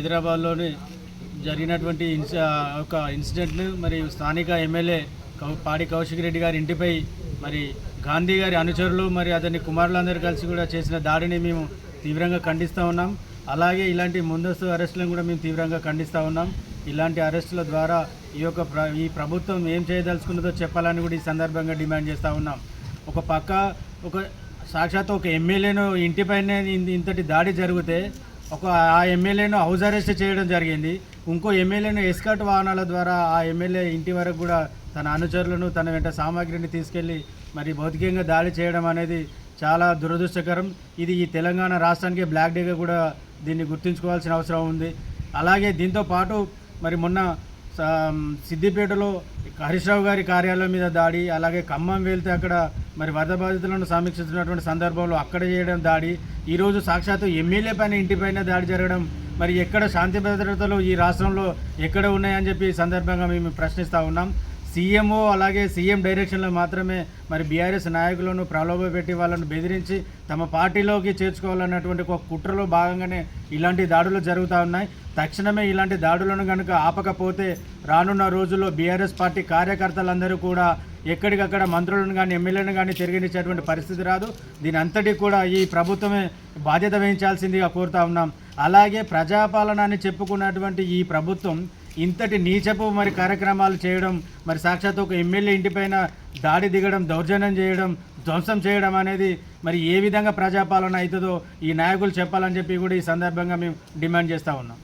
హైదరాబాద్లోని జరిగినటువంటి ఇన్సి ఒక ఇన్సిడెంట్ను మరి స్థానిక ఎమ్మెల్యే కౌ పాడి కౌశిక్ రెడ్డి గారి ఇంటిపై మరి గాంధీ గారి అనుచరులు మరి అతని కుమారులందరూ కలిసి కూడా చేసిన దాడిని మేము తీవ్రంగా ఖండిస్తూ ఉన్నాం. అలాగే ఇలాంటి ముందస్తు అరెస్టులను కూడా మేము తీవ్రంగా ఖండిస్తూ ఉన్నాం. ఇలాంటి అరెస్టుల ద్వారా ఈ యొక్క ఈ ప్రభుత్వం ఏం చేయదలుచుకున్నదో చెప్పాలని కూడా ఈ సందర్భంగా డిమాండ్ చేస్తూ ఉన్నాం. ఒక పక్క ఒక సాక్షాత్ ఒక ఎమ్మెల్యేను ఇంటిపైనే ఇంతటి దాడి జరిగితే ఒక ఆ ఎమ్మెల్యేను హౌస్ అరెస్ట్ చేయడం జరిగింది. ఇంకో ఎమ్మెల్యేను ఎస్కర్ట్ వాహనాల ద్వారా ఆ ఎమ్మెల్యే ఇంటి వరకు కూడా తన అనుచరులను తన వెంట సామాగ్రిని తీసుకెళ్ళి మరి భౌతికంగా దాడి చేయడం అనేది చాలా దురదృష్టకరం. ఇది ఈ తెలంగాణ రాష్ట్రానికి బ్లాక్ డేగా కూడా దీన్ని గుర్తుంచుకోవాల్సిన అవసరం ఉంది. అలాగే దీంతో పాటు మరి మొన్న సిద్దిపేటలో హరీష్ రావు గారి కార్యాలయం మీద దాడి అలాగే ఖమ్మం వెళ్తే అక్కడ మరి వరద బాధితులను సమీక్షిస్తున్నటువంటి సందర్భంలో అక్కడ చేయడం దాడి ఈరోజు సాక్షాత్తు ఎమ్మెల్యే పైన ఇంటిపైన దాడి జరగడం మరి ఎక్కడ శాంతి భద్రతలు ఈ రాష్ట్రంలో ఎక్కడ ఉన్నాయని చెప్పి సందర్భంగా మేము ప్రశ్నిస్తూ ఉన్నాం. సీఎంఓ అలాగే సీఎం డైరెక్షన్లో మాత్రమే మరి బీఆర్ఎస్ నాయకులను ప్రలోభ పెట్టి వాళ్ళను బెదిరించి తమ పార్టీలోకి చేర్చుకోవాలన్నటువంటి ఒక కుట్రలో భాగంగానే ఇలాంటి దాడులు జరుగుతూ ఉన్నాయి. తక్షణమే ఇలాంటి దాడులను కనుక ఆపకపోతే రానున్న రోజుల్లో బీఆర్ఎస్ పార్టీ కార్యకర్తలందరూ కూడా ఎక్కడికక్కడ మంత్రులను కానీ ఎమ్మెల్యేలను కానీ తిరిగినిచ్చేటువంటి పరిస్థితి రాదు. దీని అంతటి కూడా ఈ ప్రభుత్వమే బాధ్యత వహించాల్సిందిగా కోరుతా ఉన్నాం. అలాగే ప్రజాపాలన అని చెప్పుకున్నటువంటి ఈ ప్రభుత్వం ఇంతటి నీచపు మరి కార్యక్రమాలు చేయడం మరి సాక్షాత్ ఒక ఎమ్మెల్యే ఇంటిపైన దాడి దిగడం దౌర్జన్యం చేయడం ధ్వంసం చేయడం అనేది మరి ఏ విధంగా ప్రజాపాలన అవుతుందో ఈ నాయకులు చెప్పాలని చెప్పి కూడా ఈ సందర్భంగా మేము డిమాండ్ చేస్తూ ఉన్నాం.